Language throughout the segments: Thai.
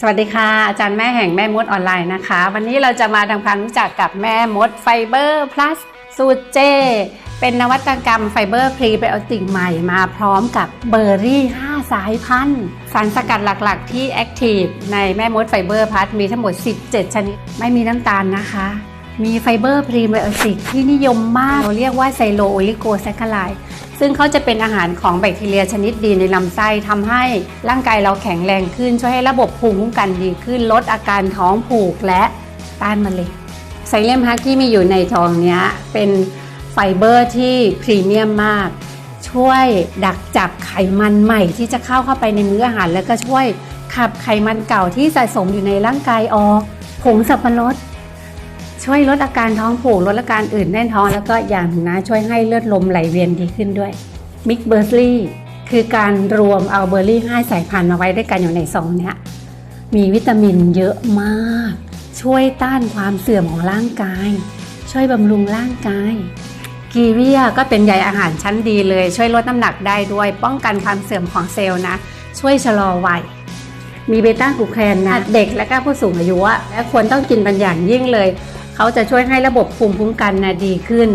สวัสดีค่ะอาจารย์แม่แห่งแม่มดออนไลน์นะคะ วันนี้เราจะมาทำความรู้จักกับแม่มดไฟเบอร์พลัสสูตรเจ เป็นนวัตกรรมไฟเบอร์พรีไบโอติกใหม่มาพร้อมกับเบอร์รี่ 5 สายพันธุ์ สารสกัดหลักๆ ที่แอคทีฟในแม่มดไฟเบอร์พลัสมีทั้งหมด 17 ชนิด ไม่มีน้ำตาลนะคะ มีไฟเบอร์พรีไบโอติกที่นิยมมาก เราเรียกว่าไซโลโอลิโกแซคคาไล ซึ่งเขาจะเป็นอาหารของแบคทีเรียชนิดดีในลำไส้ทำให้ร่างกายเราแข็งแรงขึ้น ช่วยให้ระบบภูมิคุ้มกันดีขึ้น ลดอาการท้องผูกและต้านมะเร็งไซเลมฮักที่มีอยู่ในทองนี้เป็นไฟเบอร์ที่พรีเมียมมาก ช่วยดักจับไขมันใหม่ที่จะเข้าเข้าไปในมื้ออาหาร แล้วก็ช่วยขับไขมันเก่าที่สะสมอยู่ในร่างกายออก ผงสับปะรด ช่วยลดอาการท้องผูกลดอาการอื่นแน่นท้อง แล้วก็อย่างนะช่วยให้เลือดลมไหลเวียนดีขึ้นด้วยมิกเบอร์รี่คือการรวมเอาเบอร์รี่ห้าสายพันธุ์มาไว้ด้วยกันอยู่ในซองเนี้ยมีวิตามินเยอะมาก ช่วยต้านความเสื่อมของร่างกาย ช่วยบำรุงร่างกายกีเวียก็เป็นใยอาหารชั้นดีเลย ช่วยลดน้ำหนักได้ด้วย ป้องกันความเสื่อมของเซลล์นะ ช่วยชะลอวัยมีเบต้ากลูแคนนะ เด็กและก็ผู้สูงอายุและควรต้องกินเป็นอย่างยิ่งเลย เขาจะช่วยให้ระบบภูมิคุ้มกันนะดีขึ้น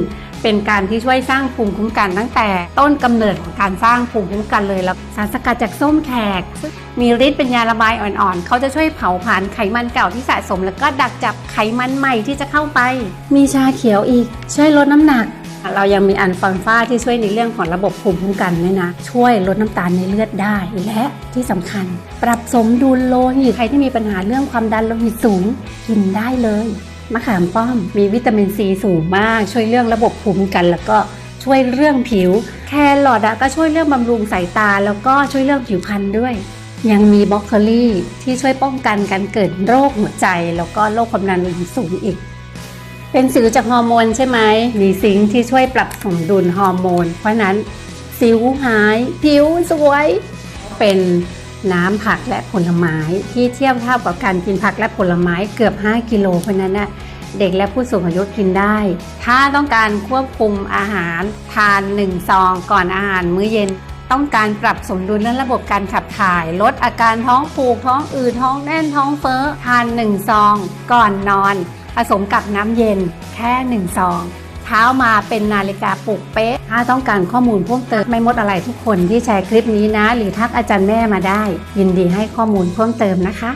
เป็นการที่ช่วยสร้างภูมิคุ้มกันตั้งแต่ต้นกำเนิดของการสร้างภูมิคุ้มกันเลยแล้วสารสกัดจากส้มแขกซึ่งมีฤทธิ์เป็นยาระบายอ่อนๆ เขาจะช่วยเผาผลาญไขมันเก่าที่สะสม แล้วก็ดักจับไขมันใหม่ที่จะเข้าไป มีชาเขียวอีก ช่วยลดน้ำหนักเรายังมีอันฟันฟ้าที่ช่วยในเรื่องของระบบภูมิคุ้มกันด้วยนะ ช่วยลดน้ำตาลในเลือดได้ และที่สำคัญ ปรับสมดุลโลหิตใครที่มีปัญหาเรื่องความดันโลหิตสูงกินได้เลย มะขามป้อม มีวิตามินซีสูงมาก ช่วยเรื่องระบบภูมิคุ้มกัน แล้วก็ช่วยเรื่องผิว แครอทอะก็ช่วยเรื่องบำรุงสายตา แล้วก็ช่วยเรื่องผิวพรรณด้วย ยังมีบรอกโคลีที่ช่วยป้องกันการเกิดโรคหัวใจ แล้วก็โรคความดันโลหิตสูงอีก เป็นสิวจากฮอร์โมนใช่ไหมมีซิงค์ที่ช่วยปรับสมดุลฮอร์โมน เพราะฉะนั้นสิวหาย ผิวสวย เป็น น้ำผักและผลไม้ที่เทียบเท่ากับการกินผักและผลไม้เกือบ 5 กิโลเพราะนั้นนะเด็กและผู้สูงอายุกินได้ ถ้าต้องการควบคุมอาหารทาน1ซองก่อนอาหารมื้อเย็น ต้องการปรับสมดุลเรื่องระบบการขับถ่าย ลดอาการท้องผูกท้องอืดท้องแน่นท้องเฟ้อทาน1ซอง ก่อนนอน ผสมกับน้ำเย็นแค่1ซอง เช้ามาเป็นนาฬิกาปลุกเป๊ะ ถ้าต้องการข้อมูลเพิ่มเติมไม่มดอะไรทุกคนที่แชร์คลิปนี้นะ หรือทักอาจารย์แม่มาได้ ยินดีให้ข้อมูลเพิ่มเติมนะคะ